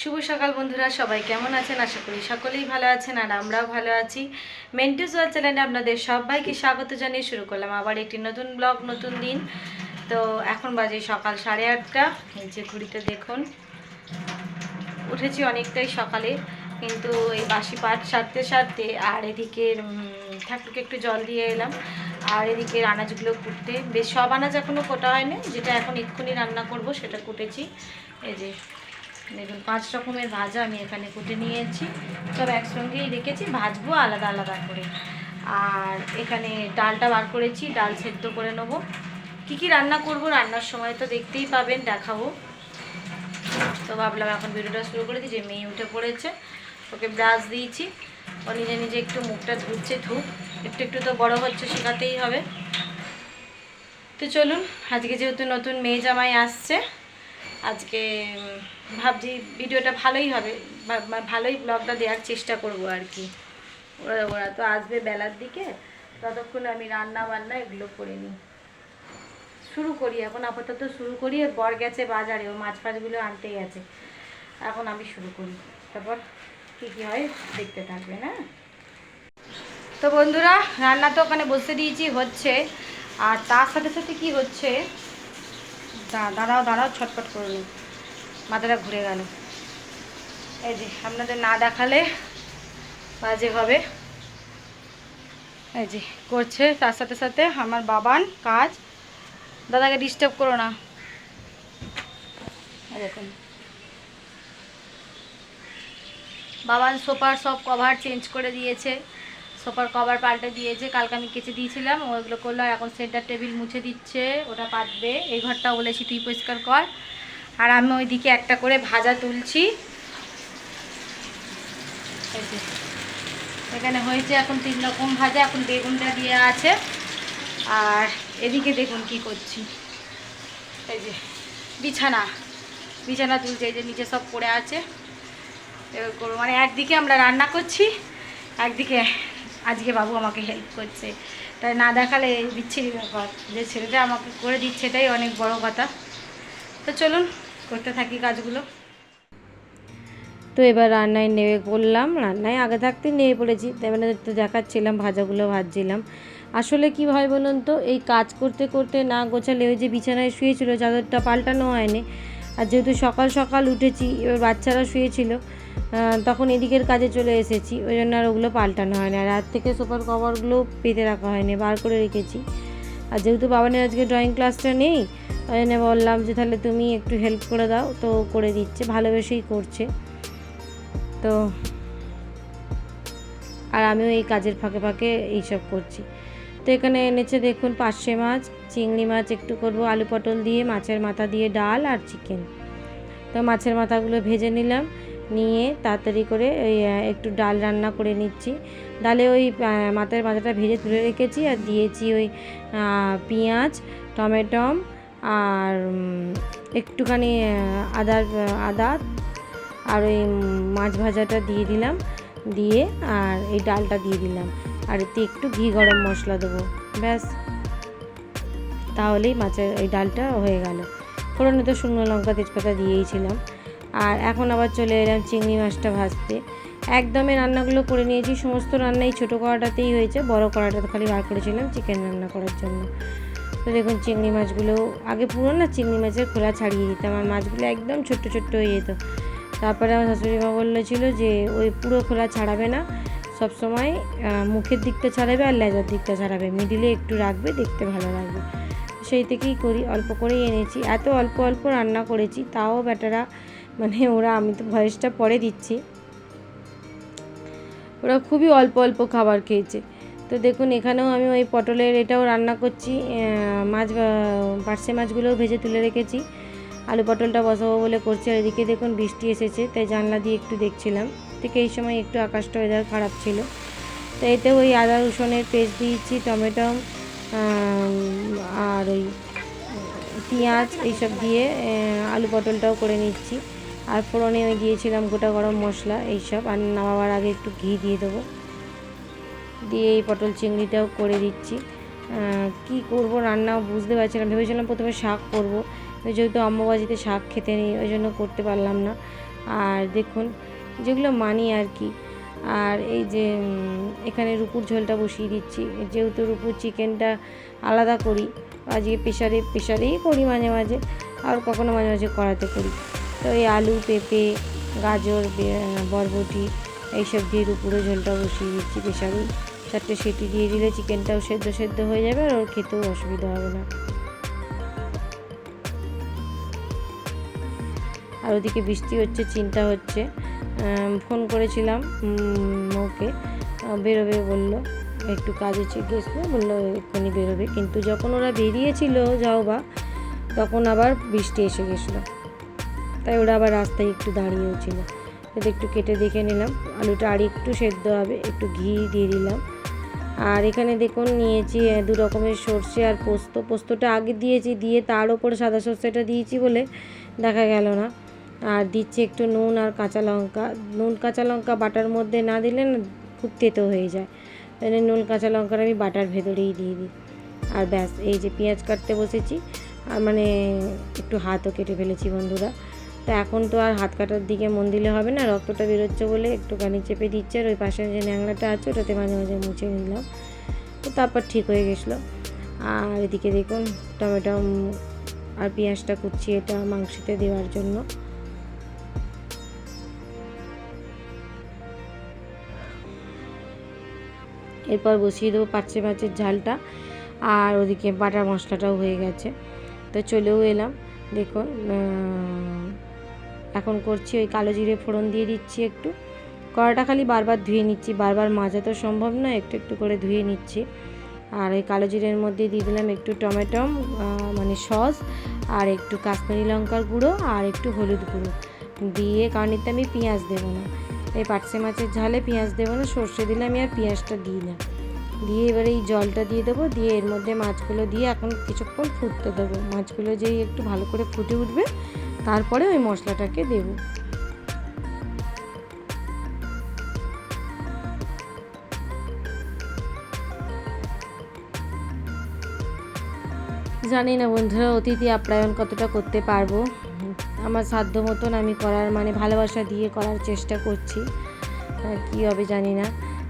শুভ সকাল বন্ধুরা, সবাই কেমন আছেন? আশা করি সকলেই ভালো আছেন আর আমরাও ভালো আছি। মেন্টুস ওয়াল চ্যানেলে আপনাদের সবাইকে স্বাগত জানিয়ে শুরু করলাম আবার একটি নতুন ব্লগ, নতুন দিন। তো এখন বাজে সকাল সাড়ে আটটা। এই যে ঘুড়িতে দেখুন। উঠেছি অনেকটাই সকালে, কিন্তু এই বাসি পাট সারতে সারতে আর এদিকে ঠাকুরকে একটু জল দিয়ে এলাম। আর এদিকে আনাজগুলো কুটতে। বেশ সব আনাজ এখনও কোটা হয়নি, যেটা এখন এক্ষুনি রান্না করব সেটা কুটেছি। এই যে দেখুন, পাঁচ রকমের ভাজা আমি এখানে কুটে নিয়েছি। সব একসঙ্গেই রেখেছি, ভাজবো আলাদা আলাদা করে। আর এখানে ডালটা বার করেছি, ডাল সেদ্ধ করে নেব। কী কী রান্না করব, রান্নার সময় তো দেখতেই পাবেন, দেখাবো। তো ভাবলাম এখন ভিডিওটা শুরু করে দিই, যে মেয়ে উঠে পড়েছে, ওকে ব্রাশ দিয়েছি। ও নিজে নিজে একটু মুখটা ধুচ্ছে, ধুক। একটু একটু তো বড় হচ্ছে, শেখাতেই হবে। তো চলুন, আজকে যেহেতু নতুন মেয়ে জামাই আসছে আজকে ভাবছি ভিডিওটা ভালোই হবে ভালোই ব্লগটা দেওয়ার চেষ্টা করব আর কি। ওরা ওরা তো আসবে বেলার দিকে, ততক্ষণ আমি রান্না বান্না এগুলো করে নিই। শুরু করি, এখন আপাতত শুরু করি বর গেছে বাজারে, ও মাছ ফাছগুলো আনতে গেছে এখন আমি শুরু করি। তারপর কী কী হয় দেখতে থাকবে, না? তো বন্ধুরা, রান্না তো ওখানে বসে দিয়েছি, হচ্ছে। আর তার সাথে সাথে কি হচ্ছে দাঁড়াও দাঁড়াও, ছটপট করে নিই মাথাটা ঘুরে গেল। এই যে, আপনাদের না দেখালে বাজে হবে। এই যে, করছে, তার সাথে সাথে আমার বাবান কাজ। দাদাকে ডিস্টার্ব করো না। দেখুন। বাবান সোফার সব কভার চেঞ্জ করে দিয়েছে। সোফার কভার পাল্টে দিয়েছে কালকে আমি কেচে দিয়েছিলাম ওইগুলো করল এখন সেন্টার টেবিল মুছে দিচ্ছে, ওটা পাতবে। এই ঘরটা বলেছি, তুই পরিষ্কার কর। আর আমি ওইদিকে একটা করে ভাজা তুলছি। এখানে হয়েছে এখন তিন রকম ভাজা, এখন বেগুনটা দিয়ে আছে। আর এদিকে দেখুন কি করছি। এই যে, বিছানা। বিছানা তুলছে, এই যে নিচে সব পড়ে আছে। এবার মানে একদিকে আমরা রান্না করছি, একদিকে আজকে বাবু আমাকে হেল্প করছে। তাই না দেখালে বিচ্ছিরি ব্যাপার, যে ছেলেটা আমাকে করে দিচ্ছে এটাই অনেক বড় কথা। তো চলুন, করতে থাকি কাজগুলো। তো এবার রান্নায় নেমে পড়লাম, রান্নায় আগে থাকতে নেমে পড়েছি, তাই মানে তো দেখাচ্ছিলাম, ভাজাগুলো ভাজছিলাম। আসলে কি হয় বলুন তো, এই কাজ করতে করতে না গোছালে ওই যে বিছানায় শুয়েছিল, চাদরটা পাল্টানো হয়নি। আর যেহেতু সকাল সকাল উঠেছি, এবার বাচ্চারা শুয়েছিল তখন এদিকের কাজে চলে এসেছি, ওই জন্য আর ওগুলো পাল্টানো হয়নি আর রাত থেকে সোফার কভারগুলো পেতে রাখা হয়নি, বার করে রেখেছি। আর যেহেতু বাবানের আজকে ড্রয়িং ক্লাসটা নেই ওই জন্য বললাম যে তাহলে তুমি একটু হেল্প করে দাও, তো করে দিচ্ছে, ভালোবেসেই করছে। তো আর আমিও এই কাজের ফাঁকে ফাঁকে এইসব করছি। তো এখানে এনেছে দেখুন পার্শে মাছ, চিংড়ি মাছ একটু করব, আলু পটল দিয়ে, মাছের মাথা দিয়ে ডাল আর চিকেন তো মাছের মাথাগুলো ভেজে নিলাম নিয়ে তাড়াতাড়ি করে ওই একটু ডাল রান্না করে নিচ্ছি। ডালে ওই মাথার মাথাটা ভেজে তুলে রেখেছি আর দিয়েছি ওই পেঁয়াজ, টমেটম আর একটুখানি আদার, আদা আর ওই মাছ ভাজাটা দিয়ে দিলাম। দিয়ে আর এই ডালটা দিয়ে দিলাম। আর এতে একটু ঘি গরম মশলা দেবো। ব্যাস। তাহলেই মাছের এই ডালটা হয়ে গেল। ফোড়নে তো শুকনো লঙ্কা, তেজপাতা দিয়েইছিলাম আর এখন আবার চলে এলাম চিংড়ি মাছটা ভাজতে। একদমই রান্নাগুলো করে নিয়েছি, সমস্ত রান্নাই ছোটো কড়াটাতেই হয়েছে, বড় কড়াটা খালি বার করেছিলাম চিকেন রান্না করার জন্য। তো দেখুন চিংড়ি মাছগুলো, আগে পুরো না চিংড়ি মাছের খোলা ছাড়িয়ে দিতাম, আর মাছগুলো একদম ছোট্ট ছোট্ট হয়ে যেত। তারপরে আমার শাশুড়ি মা বলেছিল যে, ওই পুরো খোলা ছাড়াবে না, সব সময় মুখের দিকটা ছাড়াবে আর লেজার দিকটা ছাড়াবে মিডিলে একটু রাখবে, দেখতে ভালো লাগবে। সেই থেকেই করি, অল্প করেই এনেছি, এত অল্প অল্প রান্না করেছি, তাও বেটারা মানে ওরা, আমি তো ভয়েসটা পরে দিচ্ছি। ওরা খুবই অল্প অল্প খাবার খেয়েছে। তো দেখুন, এখানেও আমি ওই পটলের এটাও রান্না করছি। মাছ পার্শে মাছগুলোও ভেজে তুলে রেখেছি। আলু পটলটা বসাবো বলে করছি। আর এদিকে দেখুন, বৃষ্টি এসেছে, তাই জানলা দিয়ে একটু দেখছিলাম। থেকে এই সময় একটু আকাশটা ওয়েদার খারাপ ছিল। তো এতে ওই আদা, রসুনের পেস্ট দিয়েছি, টমেটো আর ওই পেঁয়াজ, এইসব দিয়ে আলু পটলটাও করে নিচ্ছি। আর ফোড়নে ওই দিয়েছিলাম গোটা গরম মশলা এইসব, আর নামাবার আগে একটু ঘি দিয়ে দেবো। দিয়ে এই পটল চিংড়িটাও করে দিচ্ছি। কি করব রান্না বুঝতে পারছিলাম ভেবেছিলাম প্রথমে শাক করব, যেহেতু অম্বুবাজিতে শাক খেতে নেই, ওই জন্য করতে পারলাম না। আর দেখুন, যেগুলো মানি আর কি। আর এই যে এখানে রুপুর ঝোলটা বসিয়ে দিচ্ছি। যেহেতু রুপুর চিকেনটা আলাদা করি, আজকে প্রেশারে প্রেশারেই করি মাঝে মাঝে, আর কখনো মাঝে মাঝে করাতে করি। তো এই আলু, পেঁপে, গাজর বরবটি এইসব দিয়ে রুপুরে ঝোলটা বসিয়ে দিচ্ছি প্রেশারে। চারটে সেটি দিয়ে দিলে চিকেনটাও সেদ্ধ সেদ্ধ হয়ে যাবে আর ওর খেতেও অসুবিধা হবে না। আর ওদিকে বৃষ্টি হচ্ছে, চিন্তা হচ্ছে। ফোন করেছিলাম ওকে। বেরোবে বলল, একটু কাজে গেছিল বলল এক্ষুনি বেরোবে। কিন্তু যখন ওরা বেরিয়েছিল, যাও বা, তখন আবার বৃষ্টি এসে গেছিল তাই ওরা আবার রাস্তায় একটু দাঁড়িয়েও ছিল। তো একটু কেটে দেখে নিলাম। আলুটা আর একটু সেদ্ধ হবে, একটু ঘি দিয়ে দিলাম। আর এখানে দেখুন নিয়েছি দু রকমের সর্ষে আর পোস্ত। পোস্তটা আগে দিয়েছি, দিয়ে তার ওপরে সাদা সর্ষেটা দিয়েছি বলে দেখা গেল না। আর দিচ্ছি একটু নুন আর কাঁচা লঙ্কা। নুন, কাঁচা লঙ্কা বাটার মধ্যে না দিলে না খুব তেতো হয়ে যায়। তাই নুন, কাঁচা লঙ্কাটা আমি বাটার ভেতরেই দিয়ে দিই। আর ব্যাস, এই যে পেঁয়াজ কাটতে বসেছি। আর মানে একটু হাতও কেটে ফেলেছি বন্ধুরা। তো এখন তো আর হাত কাটার দিকে মন দিলে হবে না, রক্তটা বেরোচ্ছে বলে একটুখানি চেপে দিচ্ছে আর ওই পাশে যে ন্যাংলাটা আছে ওটাতে মাঝে মাঝে মুছে নিলাম। তো তারপর ঠিক হয়ে গেছিল। আর এদিকে দেখুন, টমেটো আর পেঁয়াজটা কুচি এটা মাংসতে দেওয়ার জন্য। এরপর বসিয়ে দেবো পাঁচে পাঁচের ঝালটা। আর ওদিকে বাটার মশলাটাও হয়ে গেছে। তো চলেও এলাম। দেখুন এখন করছি ওই কালো জিরে ফোড়ন দিয়ে দিচ্ছি একটু। কড়াটা খালি বারবার ধুয়ে নিচ্ছি, বারবার মাজা তো সম্ভব নয়, একটু একটু করে ধুয়ে নিচ্ছি। আর ওই কালো জিরের মধ্যে দিয়ে দিলাম একটু টমেটো মানে সস, আর একটু কাশ্মীরি লঙ্কার গুঁড়ো, আর একটু হলুদ গুঁড়ো। দিয়ে, কারণ এতে আমি পেঁয়াজ দেবো না। এই পাটসে মাছের ঝালে পেঁয়াজ দেবো না, সর্ষে দিলে আমি আর পেঁয়াজটা দিই না। দিয়ে এবারে এই জলটা দিয়ে দেবো, দিয়ে এর মধ্যে মাছগুলো দিয়ে এখন কিছুক্ষণ ফুটতে দেবো। মাছগুলো যেই একটু ভালো করে ফুটে উঠবে তারপরে ওই মশলাটাকে দেবো। জানি না বন্ধুরা, অতিথি আপ্যায়ন কতটা করতে পারব। আমার সাধ্য মতন আমি করার মানে ভালোবাসা দিয়ে করার চেষ্টা করছি। কী হবে জানি না।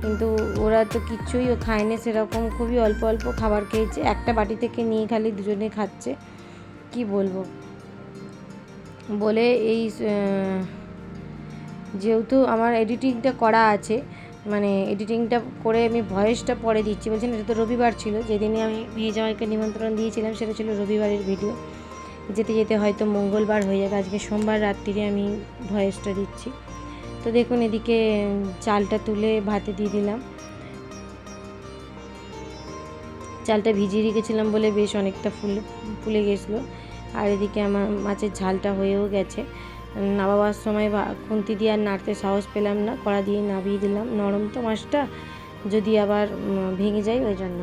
কিন্তু ওরা তো কিচ্ছুই খায়নি সেরকম খুবই অল্প অল্প খাবার খেয়েছে। একটা বাটি থেকে নিয়ে খালি দুজনে খাচ্ছে। কি বলব? বলে এই যেহেতু আমার এডিটিংটা করা আছে মানে এডিটিংটা করে আমি ভয়েসটা পরে দিচ্ছি। বলছেন, এটা তো রবিবার ছিল, যেদিনে আমি মেয়ে জামাইকে নিমন্ত্রণ দিয়েছিলাম, সেটা ছিল রবিবারের ভিডিও যেতে যেতে হয়তো মঙ্গলবার হয়ে যাবে, আজকে সোমবার রাত্রিরে আমি ভয়েসটা দিচ্ছি। তো দেখুন, এদিকে চালটা তুলে ভাতে দিয়ে দিলাম। চালটা ভিজিয়ে রেখেছিলাম বলে বেশ অনেকটা ফুলে ফুলে গেছিল। আর এদিকে আমার মাছের ঝালটা হয়েও গেছে। নাবাবার সময় বা খুন্তি দিয়ে আর নাড়তে সাহস পেলাম না, কড়া দিয়ে নাবিয়ে দিলাম নরম তো মাছটা, যদি আবার ভেঙে যায় ওই জন্য।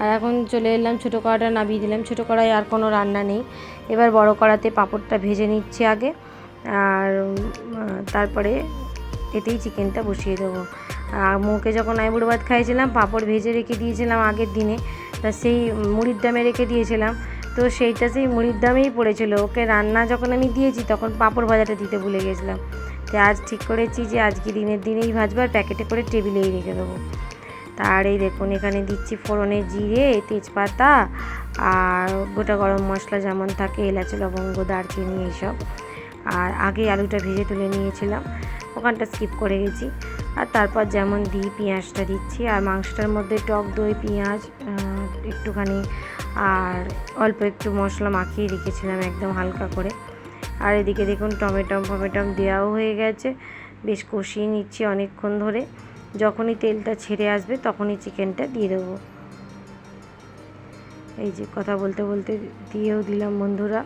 আর এখন চলে এলাম ছোটো কড়াটা নাবিয়ে দিলাম। ছোটো কড়াই আর কোনো রান্না নেই। এবার বড় কড়াতে পাঁপড়টা ভেজে নিচ্ছি আগে। আর তারপরে এতেই চিকেনটা বসিয়ে দেবো। মুখে যখন আইবুড়ো ভাত খাইছিলাম, পাঁপড় ভেজে রেখে দিয়েছিলাম আগের দিনে, তা সেই মুড়ির দামে রেখে দিয়েছিলাম। তো সেইটা সেই মুড়ির দামেই পড়েছিল। ওকে রান্না যখন আমি দিয়েছি, তখন পাঁপড় ভাজাটা দিতে ভুলে গেছিলাম। তো আজ ঠিক করেছি যে, আজকে দিনের দিনেই ভাজবো আর প্যাকেটে করে টেবিলেই রেখে দেবো। তার এই দেখুন, এখানে দিচ্ছি ফোড়নে জিরে, তেজপাতা আর গোটা গরম মশলা যেমন থাকে, এলাচি, লবঙ্গ, দারচিনি, এইসব। আর আগে আলুটা ভেজে তুলে নিয়েছিলাম। ওখানটা স্কিপ করে গেছি। আর তারপর যেমন দিই পেঁয়াজটা দিচ্ছি, আর মাংসটার মধ্যে টক দই, পেঁয়াজ একটুখানি, আর অল্প একটু মশলা মাখিয়ে রেখেছিলাম একদম হালকা করে। আর এদিকে দেখুন টমেটম ফমেটম দেওয়াও হয়ে গেছে। বেশ কষিয়ে নিচ্ছি অনেকক্ষণ ধরে। যখনই তেলটা ছেড়ে আসবে তখনই চিকেনটা দিয়ে দেবো। এই যে কথা বলতে বলতে দিয়েও দিলাম বন্ধুরা।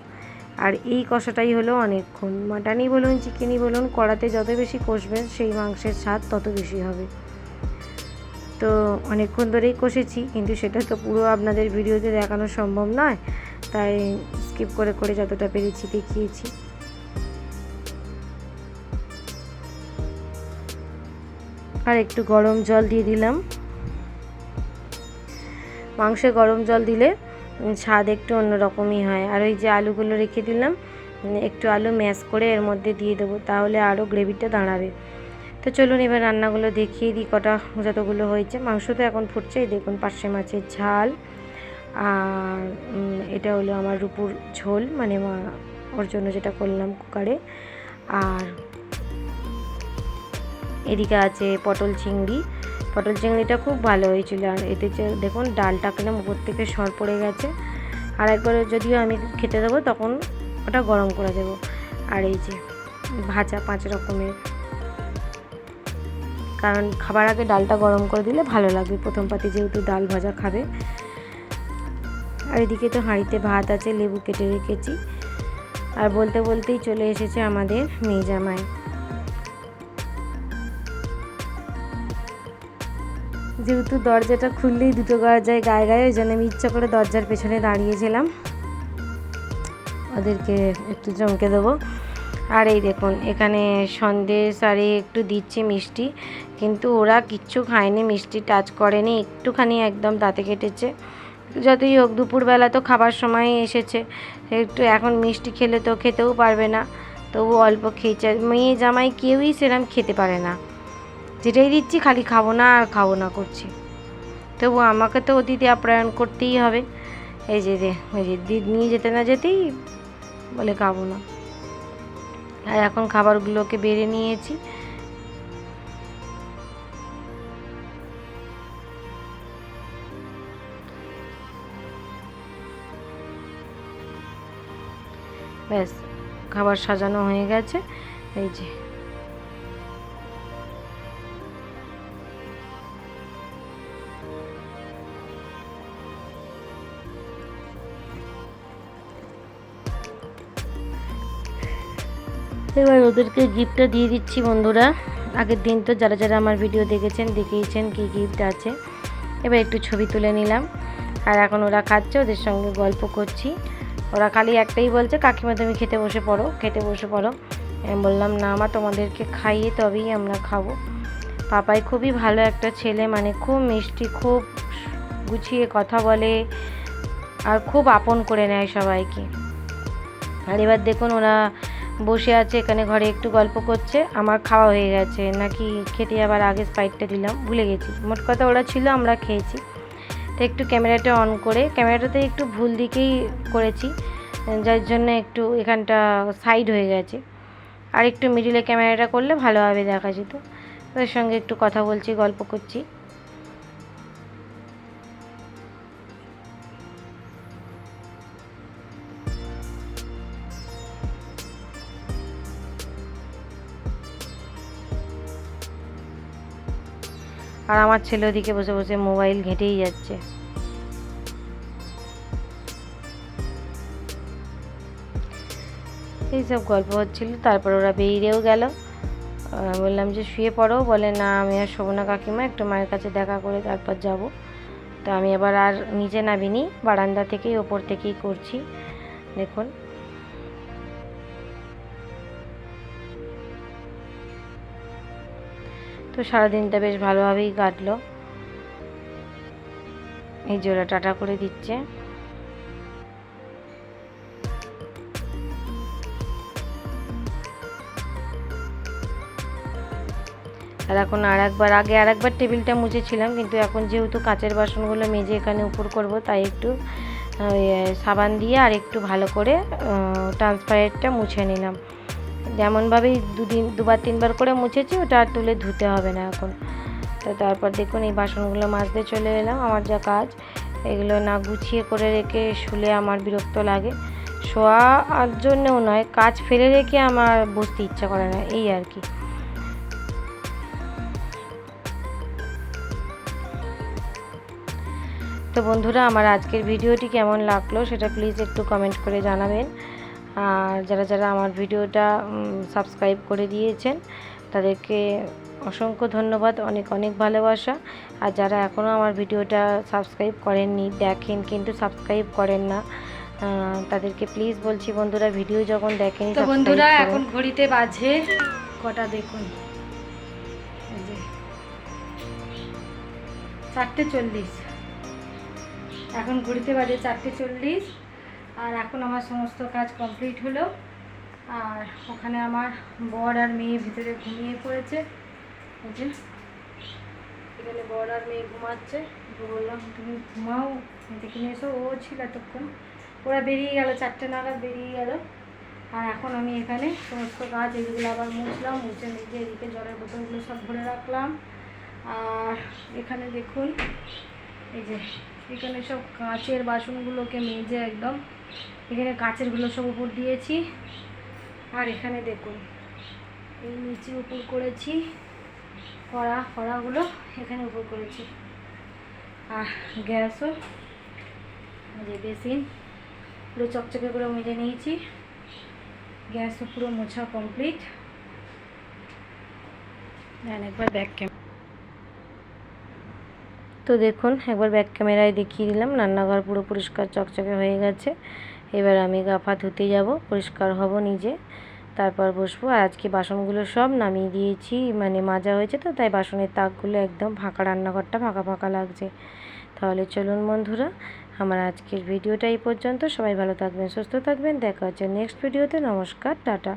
আর এই কষাটাই হলো অনেকক্ষণ। মাটনই বলুন, চিকেনই বলুন, কড়াতে যত বেশি কষবেন, সেই মাংসের স্বাদ তত বেশি হবে। তো অনেকক্ষণ ধরেই কষেছি, কিন্তু সেটা তো পুরো আপনাদের ভিডিওতে দেখানো সম্ভব নয়, তাই স্কিপ করে করে যতটা পেরেছি দেখিয়েছি। আর একটু গরম জল দিয়ে দিলাম। মাংসে গরম জল দিলে স্বাদ একটু অন্যরকমই হয়। আর ওই যে আলুগুলো রেখে দিলাম একটু আলু ম্যাশ করে এর মধ্যে দিয়ে দেবো, তাহলে আরও গ্রেভিটা দাঁড়াবে। তো চলুন এবার রান্নাগুলো দেখিয়ে দিই, কটা যতগুলো হয়েছে। মাংস তো এখন ফুটছে এই দেখুন পার্শে মাছের ঝাল। আর এটা হলো আমার রুপুর ঝোল মানে ওর জন্য যেটা করলাম কুকারে। আর এদিকে আছে পটল চিংড়ি। পটল চিংড়িটা খুব ভালো হয়েছিল। আর এতে দেখুন, ডালটা কিরম উপর থেকে সর পড়ে গেছে। আর একবার যদিও আমি খেতে দেবো, তখন ওটা গরম করে দেবো। আর এই যে ভাজা পাঁচ রকমের। কারণ খাবার আগে ডালটা গরম করে দিলে ভালো লাগবে, প্রথম পাতি যেহেতু ডাল ভাজা খাবে। আর এদিকে তো হাঁড়িতে ভাত আছে, লেবু কেটে রেখেছি। আর বলতে বলতেই চলে এসেছে আমাদের মেয়ে যেহেতু দরজাটা খুললেই দুটো দরজায় গায়ে গায়ে, ওই জন্য আমি ইচ্ছা করে দরজার পেছনে দাঁড়িয়েছিলাম। ওদেরকে একটু চমকে দেবো। আর এই দেখুন, এখানে সন্দেশ আর একটু দিচ্ছে মিষ্টি, কিন্তু ওরা কিচ্ছু খায়নি, মিষ্টি টাচ করেনি, একটুখানি একদম দাঁতে কেটেছে। যতই হোক, দুপুরবেলা তো খাবার সময় এসেছে, একটু এখন মিষ্টি খেলে তো খেতেও পারবে না, তবু অল্প খেয়েছে। মেয়ে জামাই কেউই সেরম খেতে পারে না। যেটাই দিচ্ছি খালি খাব না আর খাব না করছি। তবু আমাকে তো অতিথি আপ্যায়ন করতেই হবে। এই যে ওই যে দি- নিয়ে যেতে না যেতেই বলে খাব না। আর এখন খাবারগুলোকে বেড়ে নিয়েছি। ব্যাস, খাবার সাজানো হয়ে গেছে। এই যে। এবার ওদেরকে গিফটটা দিয়ে দিচ্ছি বন্ধুরা। আগের দিন তো যারা যারা আমার ভিডিও দেখেছেন, দেখিয়েছেন কী গিফট আছে। এবার একটু ছবি তুলে নিলাম। আর এখন ওরা খাচ্ছে, ওদের সঙ্গে গল্প করছি। ওরা খালি একটাই বলছে, কাকিমা, তুমি খেতে বসে পড়ো, খেতে বসে পড়ো। আমি বললাম, না মা, তোমাদেরকে খাইয়ে তবেই আমরা খাব। পাপাই খুবই ভালো একটা ছেলে মানে খুব মিষ্টি, খুব গুছিয়ে কথা বলে আর খুব আপন করে নেয় সবাইকে। আর এবার দেখুন ওরা বসে আছে, এখানে ঘরে একটু গল্প করছে। আমার খাওয়া হয়ে গেছে, নাকি খেতে আবার আগে স্পাইটটা দিলাম, ভুলে গেছি। মোট কথা ওরা ছিল, আমরা খেয়েছি। তো একটু ক্যামেরাটা অন করে, ক্যামেরাটাতে একটু ভুল দিকেই করেছি, যার জন্য একটু এখানটা সাইড হয়ে গেছে। আর একটু মিডিলে ক্যামেরাটা করলে ভালোভাবে দেখা যেত। ওদের সঙ্গে একটু কথা বলছি, গল্প করছি। আর আমার ছেলে ওদিকে বসে বসে মোবাইল ঘেঁটেই যাচ্ছে। এইসব গল্প হচ্ছিল, তারপর ওরা বেরিয়েও গেল। বললাম যে, শুয়ে পড়ো। বলে, না, আমি আর শোভনা কাকিমা, একটু মায়ের কাছে দেখা করে তারপর যাব। তো আমি এবার আর নিচে নামিনি, বারান্দা থেকেই, ওপর থেকেই করছি। দেখুন তো সারাদিনটা বেশ ভালোভাবেই কাটলো। এই জোড়া টাটা করে দিচ্ছে। আর এখন আর একবার, আগে আর একবার টেবিলটা মুছেছিলাম, কিন্তু এখন যেহেতু কাঁচের বাসনগুলো মেজে এখানে উপর করব, তাই একটু সাবান দিয়ে আর একটু ভালো করে ট্রান্সপারেন্টটা মুছে নিলাম। যেমনভাবেই দুদিন, দুবার, তিনবার করে মুছেছি, ওটা আর তুলে ধুতে হবে না এখন। তো তারপর দেখুন এই বাসনগুলো মাজতে চলে এলাম, আমার যা কাজ, এগুলো না গুছিয়ে করে রেখে শুলে আমার বিরক্ত লাগে। শোয়া আর জন্যও নয়, কাজ ফেলে রেখে আমার বসতে ইচ্ছা করে না, এই আর কি। তো বন্ধুরা, আমার আজকের ভিডিওটি কেমন লাগল সেটা প্লিজ একটু কমেন্ট করে জানাবেন। আর যারা যারা আমার ভিডিওটা সাবস্ক্রাইব করে দিয়েছেন তাদেরকে অসংখ্য ধন্যবাদ অনেক অনেক ভালোবাসা। আর যারা এখনও আমার ভিডিওটা সাবস্ক্রাইব করেননি দেখেন কিন্তু সাবস্ক্রাইব করেন না। তাদেরকে প্লিজ বলছি বন্ধুরা ভিডিও যখন দেখেন তো বন্ধুরা এখন ঘড়িতে বাজে কটা দেখুন? চারটে চল্লিশ। এখন ঘড়িতে বাজে চারটে চল্লিশ। আর এখন আমার সমস্ত কাজ কমপ্লিট হলো। আর ওখানে আমার বর আর মেয়ে ভিতরে ঘুমিয়ে পড়েছে। এই এখানে বর আর মেয়ে ঘুমাচ্ছে। বললাম, তুমি ঘুমাও, দেখে নিয়ে এসো। ও ছিল এতক্ষণ। ওরা বেরিয়ে গেল, চারটে নাগাদ বেরিয়ে গেল। আর এখন আমি এখানে সমস্ত কাজ, এগুলো আবার মুছলাম, মুছে নিজে এদিকে জলের বোতলগুলো সব ভরে রাখলাম। আর এখানে দেখুন, এই যে, এখানে সব কাঁচের বাসনগুলোকে মেজে একদম এখানে কাঁচেরগুলো সব উপর দিয়েছি। আর এখানে দেখুন, এই নিচে উপর করেছি কড়া কড়াগুলো এখানে উপর করেছি। আর গ্যাসও যে বেসিন, পুরো চকচকে করে মেজে নিয়েছি। গ্যাসও পুরো মোছা কমপ্লিট। একবার ব্যাক ক্যামেরা তো দেখুন, একবার ব্যাক ক্যামেরায় দেখিয়ে দিলাম। রান্নাঘর পুরো পরিষ্কার, চকচকে হয়ে গেছে। এবার আমি গা ধুতে যাব, পরিষ্কার হব নিজে। তারপর বসবো। আর আজকে বাসনগুলো সব নামিয়ে দিয়েছি মানে মাজা হয়েছে তো, তাই বাসনের তাকগুলো একদম ফাঁকা রান্নাঘরটা ফাঁকা ফাঁকা লাগছে। তাহলে চলুন বন্ধুরা, আমার আজকের ভিডিওটা এই পর্যন্ত। সবাই ভালো থাকবেন, সুস্থ থাকবেন। দেখা হচ্ছে নেক্সট ভিডিওতে নমস্কার, টাটা।